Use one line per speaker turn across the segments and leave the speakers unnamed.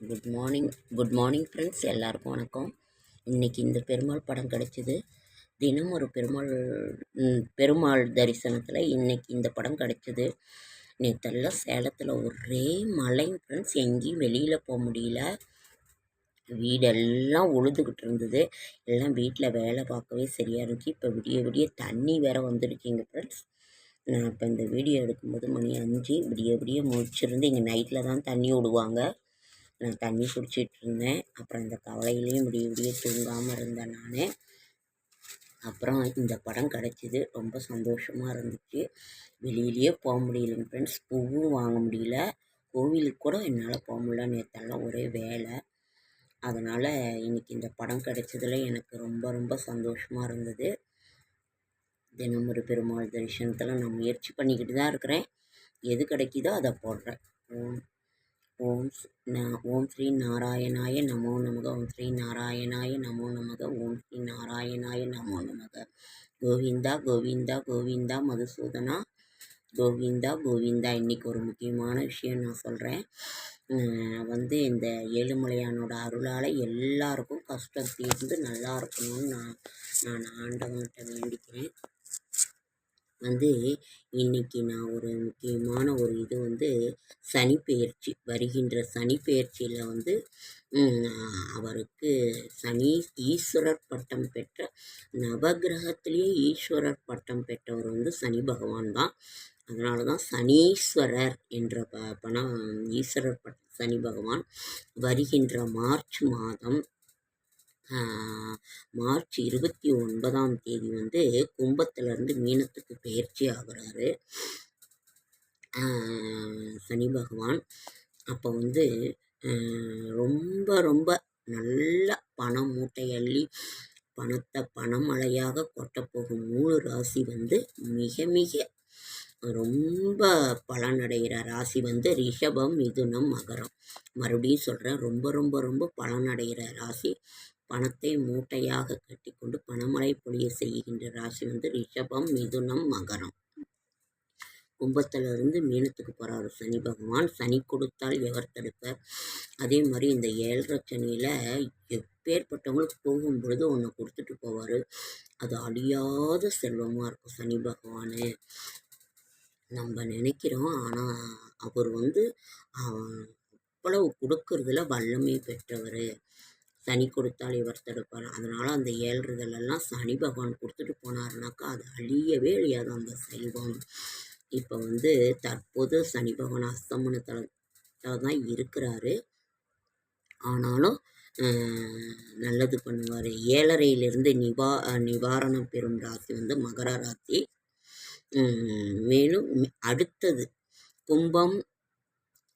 Good morning good morning friends எல்லாருக்கும் வணக்கம். இன்றைக்கி இந்த பெருமாள் படம் கிடச்சிது. தினம் ஒரு பெருமாள் பெருமாள் தரிசனத்தில் இன்றைக்கி இந்த படம் கிடச்சிது. நேற்றெல்லாம் சேலத்தில் ஒரே மழை ஃப்ரெண்ட்ஸ் எங்கேயும் வெளியில் போக முடியல. வீடெல்லாம் உழுதுகிட்டு இருந்தது. எல்லாம் வீட்டில் வேலை பார்க்கவே சரியாக இருந்துச்சு. இப்போ விடிய விடிய தண்ணி வேற வந்துருக்கீங்க ஃப்ரெண்ட்ஸ் நான் இப்போ இந்த வீடியோ எடுக்கும்போது மணி அஞ்சு விடிய விடிய முடிச்சிருந்து இங்கே நைட்டில் தான் தண்ணி விடுவாங்க. தண்ணி குடிச்சிட்டு இருந்தேன் அப்புறம் இந்த கவலையிலையும் விடிய விடிய தூங்காமல் இருந்தேன் நான். அப்புறம் இந்த படம் கிடச்சிது. ரொம்ப சந்தோஷமாக இருந்துச்சு. வெளியிலேயே போக முடியலைங்க ஃப்ரெண்ட்ஸ் பூவும் வாங்க முடியல. கோவிலுக்கு கூட என்னால் போக முடியல. நேற்றெல்லாம் ஒரே வேலை. அதனால் இன்றைக்கி இந்த படம் கிடச்சதில் எனக்கு ரொம்ப ரொம்ப சந்தோஷமாக இருந்தது. தினம் ஒரு பெருமாள் தரிசனத்தில் நான் முயற்சி பண்ணிக்கிட்டு தான் இருக்கிறேன். எது கிடைக்குதோ அதை போடுறேன். ஓம் ஓம் ஸ்ரீ நாராயணாய நமோ நமக. ஓம் ஸ்ரீ நாராயணாய நமோ நமக. ஓம் ஸ்ரீ நாராயணாய நமோ நமக. கோவிந்தா கோவிந்தா கோவிந்தா மதுசூதனா. கோவிந்தா கோவிந்தா. இன்னைக்கு ஒரு முக்கியமான விஷயம் நான் சொல்கிறேன் வந்து இந்த ஏழுமலையானோட அருளால் எல்லாருக்கும் கஷ்டம் தீர்ந்து நல்லா இருக்கணும்னு நான் நான் ஆண்டவன்கிட்ட வேண்டிக்கிறேன். வந்து இன்னைக்கு நான் ஒரு முக்கியமான ஒரு இது வந்து சனிப்பெயர்ச்சி வருகின்ற சனிப்பெயர்ச்சியில் வந்து அவருக்கு சனி ஈஸ்வரர் பட்டம் பெற்ற நவகிரகத்திலேயே ஈஸ்வரர் பட்டம் பெற்றவர் வந்து சனி பகவான் தான். அதனால தான் சனீஸ்வரர் என்ற ப பணம் ஈஸ்வரர் பட்ட சனி பகவான் வருகின்ற மார்ச் மாதம் மார்ச் இருபத்தி ஒன்பதாம் தேதி வந்து கும்பத்துலேருந்து மீனத்துக்கு பயிற்சி ஆகிறாரு. சனி பகவான். அப்போ வந்து ரொம்ப ரொம்ப நல்ல பணம் மூட்டை அள்ளி பணத்தை பணமழையாக கொட்டப்போகும் மூணு ராசி வந்து மிக மிக ரொம்ப பலனடைகிற ராசி வந்து ரிஷபம் மிதுனம் மகரம். மறுபடியும் சொல்கிறேன் ரொம்ப ரொம்ப ரொம்ப பலனடைகிற ராசி பணத்தை மூட்டையாக கட்டிக்கொண்டு பணமழை பொழிய செய்கின்ற ராசி வந்து ரிஷபம் மிதுனம் மகரம். கும்பத்திலிருந்து மீனத்துக்கு போகிறாரு சனி பகவான். சனி கொடுத்தால் எவர் தடுப்பார். அதே மாதிரி இந்த ஏழரை சனியில் எப்பேற்பட்டவங்களுக்கு போகும் பொழுது ஒன்று கொடுத்துட்டு போவார். அது அழியாத செல்வமாக இருக்கும் சனி பகவான். நம்ம நினைக்கிறோம். ஆனால் அவர் வந்து அவ்வளவு கொடுக்கறதுல வல்லமை பெற்றவர். சனி கொடுத்தால் இவர் தடுப்பார்? அதனால் அந்த ஏழ்றதுலெல்லாம் சனி பகவான் கொடுத்துட்டு போனாருனாக்கா அது அழியவே அழியாது அந்த செல்வம். இப்போ வந்து தற்போது சனி பகவான் அஸ்தமனத்தில் தான் இருக்கிறாரு. ஆனாலும் நல்லது பண்ணுவார். ஏழரையிலிருந்து நிவா நிவாரணம் பெறும் ராசி வந்து மகர ராசி. மேலும் அடுத்தது கும்பம்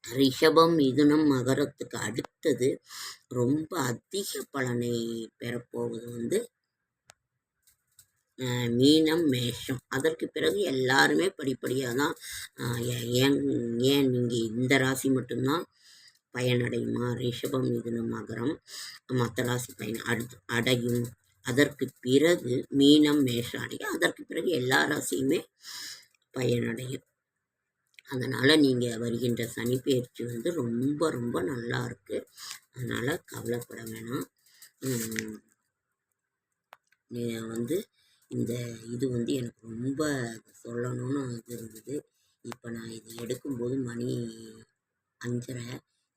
ரிஷபம் மிதுனம் மகரத்துக்கு அடுத்தது ரொம்ப அதிக பலனை பெறப்போவது வந்து மீனம் மேஷம். அதற்கு பிறகு எல்லாருமே படிப்படியாக தான் ஏ- ஏன் ஏன் நீங்கள் இந்த ராசி மட்டும்தான் பயனடையுமா? ரிஷபம் மிதுனம் மகரம் மற்ற ராசி பயன் அடு அடையும். அதற்கு பிறகு மீனம் மேஷம் அடையும் அதற்கு பிறகு எல்லா ராசியுமே பயனடையும். அதனால் நீங்கள் வருகின்ற சனிப்பெயர்ச்சி வந்து ரொம்ப ரொம்ப நல்லா இருக்குது அதனால் கவலைப்பட வேணாம். வந்து இந்த இது வந்து எனக்கு ரொம்ப சொல்லணும்னு இது இருந்தது. இப்போ நான் இது எடுக்கும்போது மணி அஞ்சரை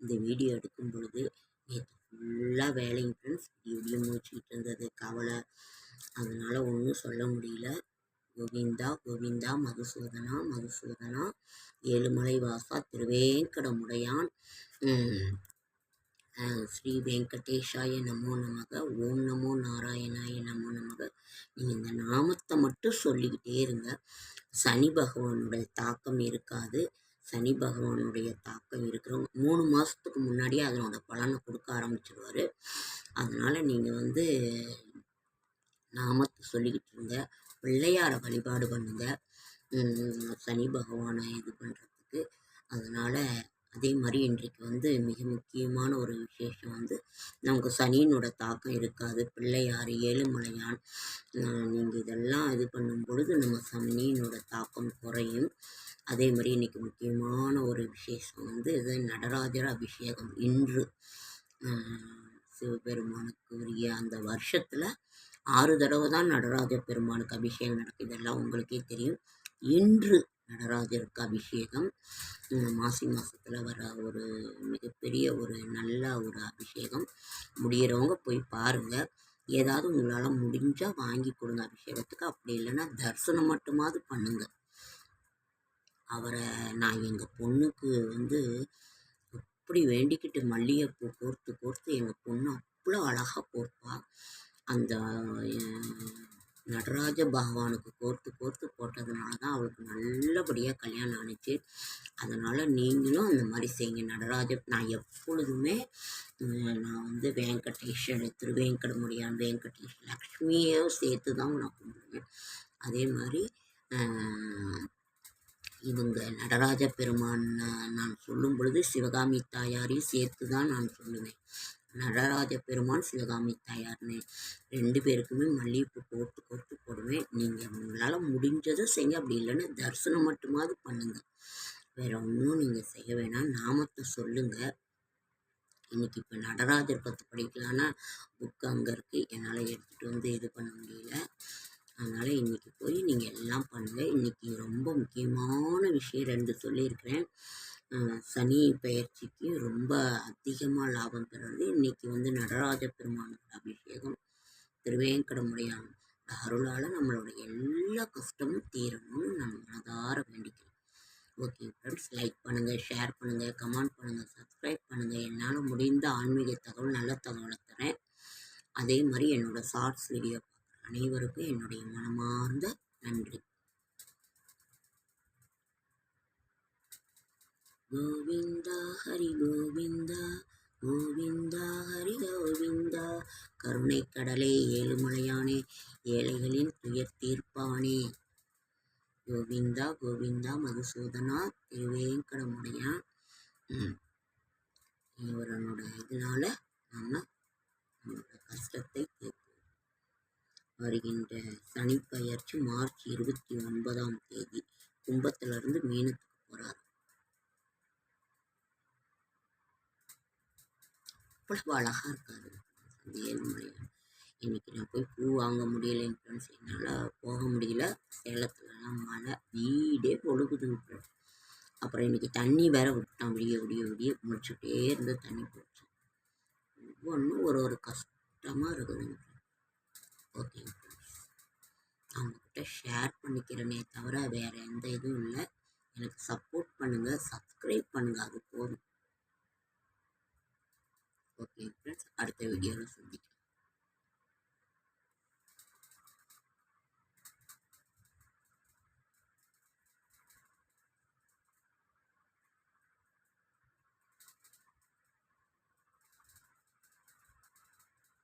இந்த வீடியோ எடுக்கும் பொழுது நேற்று ஃபுல்லாக வேலைங்க ஃப்ரெண்ட்ஸ் இப்படி முடிச்சுக்கிட்டு இருந்தது கவலை. அதனால் ஒன்றும் சொல்ல முடியல. கோவிந்தா கோவிந்தா மதுசூதனா மதுசூதனா ஏழுமலை வாசா திருவேங்கடமுடையான். ஸ்ரீ வெங்கடேஷாய நமோ நமக ஓம் நமோ நாராயணாய நமோ நமக. நீங்கள் இந்த நாமத்தை மட்டும் சொல்லிக்கிட்டே இருங்க. சனி பகவானுடைய தாக்கம் இருக்காது. சனி பகவானுடைய தாக்கம் இருக்கிறவங்க மூணு மாதத்துக்கு முன்னாடியே அதனோட பலனை கொடுக்க ஆரம்பிச்சிடுவார் அதனால் நீங்கள் வந்து நாமத்தை சொல்லிக்கிட்டு இருங்க. பிள்ளையாரை வழிபாடு பண்ணுங்க. சனி பகவானை இது பண்ணுறதுக்கு அதனால் அதே மாதிரி இன்றைக்கு வந்து மிக முக்கியமான ஒரு விசேஷம் வந்து நமக்கு சனியினோட தாக்கம் இருக்காது. பிள்ளையார் ஏழுமலையான் நீங்கள் இதெல்லாம் இது பண்ணும் பொழுது நம்ம சனியினோட தாக்கம் குறையும். அதே மாதிரி இன்றைக்கி முக்கியமான ஒரு விசேஷம் வந்து இது நடராஜர் அபிஷேகம். இன்று சிவபெருமானுக்கு உரிய அந்த வருஷத்தில் ஆறு தடவை தான் நடராஜ பெருமானுக்கு அபிஷேகம் நடக்கும் இதெல்லாம் உங்களுக்கே தெரியும். இன்று நடராஜருக்கு அபிஷேகம். மாசி மாதத்தில் வர ஒரு மிகப்பெரிய ஒரு நல்ல ஒரு அபிஷேகம். முடிகிறவங்க போய் பாருங்கள் ஏதாவது உங்களால் முடிஞ்சால் வாங்கி கொடுங்க அபிஷேகத்துக்கு. அப்படி இல்லைன்னா தரிசனம் மட்டுமாவது பண்ணுங்கள் அவரை நான் எங்கள் பொண்ணுக்கு வந்து அப்படி வேண்டிக்கிட்டு மல்லிகைப்பூ கோர்த்து கோர்த்து எங்கள் பொண்ணு அவ்வளோ அழகாக கோர்ப்பாள் அந்த நடராஜ பகவானுக்கு கோர்த்து கோர்த்து போட்டதுனால தான் அவளுக்கு நல்லபடியாக கல்யாணம் ஆணுச்சு. அதனால் நீங்களும் அந்த மாதிரி செய்யுங்க நடராஜ நான் எப்பொழுதுமே நான் வந்து வெங்கடேஷன் திருவேங்கடமுடியான் வெங்கடேஷ் லக்ஷ்மியும் சேர்த்து தான் நான் கும்பிடுவேன். அதே மாதிரி இவங்க நடராஜ பெருமான் நான் சொல்லும் பொழுது சிவகாமி தாயாரையும் சேர்த்து தான் நான் சொல்லுவேன். நடராஜ பெருமான் சிவகாமி தாயார்னு ரெண்டு பேருக்குமே மல்லிகைப்பூ கோர்த்து கோர்த்து போடுவேன். நீங்கள் உங்களால் முடிஞ்சதை செய்ய அப்படி இல்லைன்னு தரிசனம் மட்டுமாவது பண்ணுங்கள் வேறு ஒன்றும் நீங்கள் செய்ய வேணாம். நாமத்தை சொல்லுங்கள் இன்றைக்கி இப்போ நடராஜர் பற்றி படிக்கலான்னா புக்கு அங்கே இருக்குது என்னால் எடுத்துகிட்டு வந்து இது பண்ண முடியல. அதனால் இன்றைக்கி போய் நீங்கள் எல்லாம் பண்ணுங்கள் இன்றைக்கி ரொம்ப முக்கியமான விஷயம் ரெண்டு சொல்லியிருக்கிறேன். சனி பயிற்சிக்கு ரொம்ப அதிகமாக லாபம் பெறுறது. இன்றைக்கி வந்து நடராஜ பெருமானோட அபிஷேகம் திருவேங்கடமுடையான் அருளால் நம்மளோட எல்லா கஷ்டமும் தீரணும்னு நான் மனதார வேண்டிக்கிறேன் ஓகே ஃப்ரெண்ட்ஸ் லைக் பண்ணுங்கள் ஷேர் பண்ணுங்கள் கமெண்ட் பண்ணுங்கள் சப்ஸ்கிரைப் பண்ணுங்கள் என்னால் முடிந்த ஆன்மீக தகவல் நல்ல தகவலை தரேன். அதே மாதிரி என்னோடய ஷார்ட்ஸ் வீடியோ பார்க்குற அனைவருக்கும் என்னுடைய மனமார்ந்த நன்றி. கோவிந்தா ஹரி கோவிந்தா கோவிந்தா ஹரி கோவிந்தா. கருணை கடலே ஏழுமலையானே ஏழைகளின் துயர் தீர்ப்பானே. கோவிந்தா கோவிந்தா மதுசூதனா திருவேங்கடமுடையான் இவரனோட இதனால நம்ம நம்மளோட கஷ்டத்தை தீர்ப்போம். வருகின்ற சனிப்பயிற்சி மார்ச் இருபத்தி ஒன்பதாம் தேதி கும்பத்திலிருந்து மீனத்துக்கு அவ்வளவு அழகாக இருக்காது அந்த ஏழுமலையான் இன்றைக்கி நான் போய் பூ வாங்க முடியலைன்னு ஃப்ரெண்ட்ஸ் என்னால் போக முடியல. சேலத்துலலாம் மழை. வீடே பொழுகுதுங்க ஃப்ரெண்ட்ஸ் அப்புறம் இன்றைக்கி தண்ணி வேற விட்டான். விடிய விடிய விடிய முடிச்சுட்டே இருந்து தண்ணி போச்சு. ஒவ்வொன்றும் ஒரு ஒரு கஷ்டமாக இருக்குதுங்க ஓகேங்க ஃப்ரெண்ட்ஸ் அவங்கக்கிட்ட ஷேர் பண்ணிக்கிறேனே தவிர வேறு எந்த இதுவும் இல்லை. எனக்கு சப்போர்ட் பண்ணுங்கள் சப்ஸ்கிரைப் பண்ணுங்கள் அது போதும். ஓகே ஃப்ரெண்ட்ஸ் அடுத்த வீடியோவில் சந்திக்கிறேன்